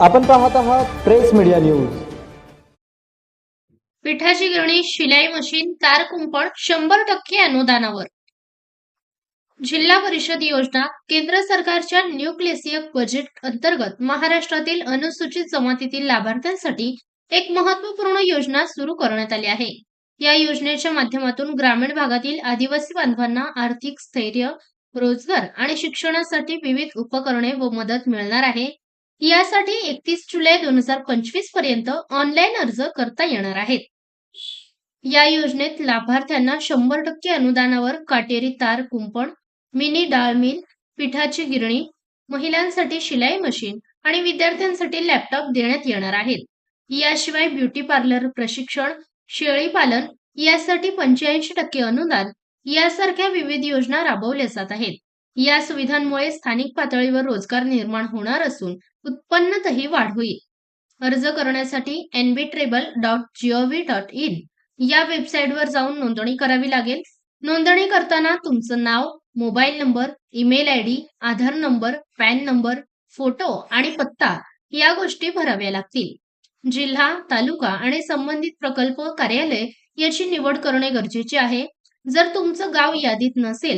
आपण पाहत आहात प्रेस मीडिया न्यूज. पिठाची गिरणी शिलाई मशीन तार कुंपण शंभर टक्के अनुदानावर. जिल्हा परिषद योजना केंद्र सरकारच्या न्यूक्लिसिय बजेट अंतर्गत महाराष्ट्रातील अनुसूचित जमातीतील लाभार्थ्यांसाठी एक महत्त्वपूर्ण योजना सुरू करण्यात आली आहे. या योजनेच्या माध्यमातून ग्रामीण भागातील आदिवासी बांधवांना आर्थिक स्थैर्य रोजगार आणि शिक्षणासाठी विविध उपकरणे व मदत मिळणार आहे. यासाठी एकतीस जुलै दोन हजार पंचवीसपर्यंत ऑनलाईन अर्ज करता येणार आहेत. या योजनेत लाभार्थ्यांना शंभर टक्के अनुदानावर काटेरी तार कुंपण मिनी डाळ मिल पिठाची गिरणी महिलांसाठी शिलाई मशीन आणि विद्यार्थ्यांसाठी लॅपटॉप देण्यात येणार आहेत. याशिवाय ब्युटी पार्लर प्रशिक्षण शेळी पालन यासाठी पंच्याऐंशी टक्के अनुदान यासारख्या विविध योजना राबवल्या जात आहेत. या सुविधांमुळे स्थानिक पातळीवर रोजगार निर्माण होणार असून उत्पन्नातही वाढ होईल. अर्ज करण्यासाठी N B treble dot G O V dot in या वेबसाईटवर जाऊन नोंदणी करावी लागेल. नोंदणी करताना तुमचं नाव mobile number email I D Aadhaar number PAN number photo आणि पत्ता या गोष्टी भराव्या लागतील. जिल्हा तालुका आणि संबंधित प्रकल्प कार्यालय याची निवड करणे गरजेचे आहे. जर तुमचं गाव यादीत नसेल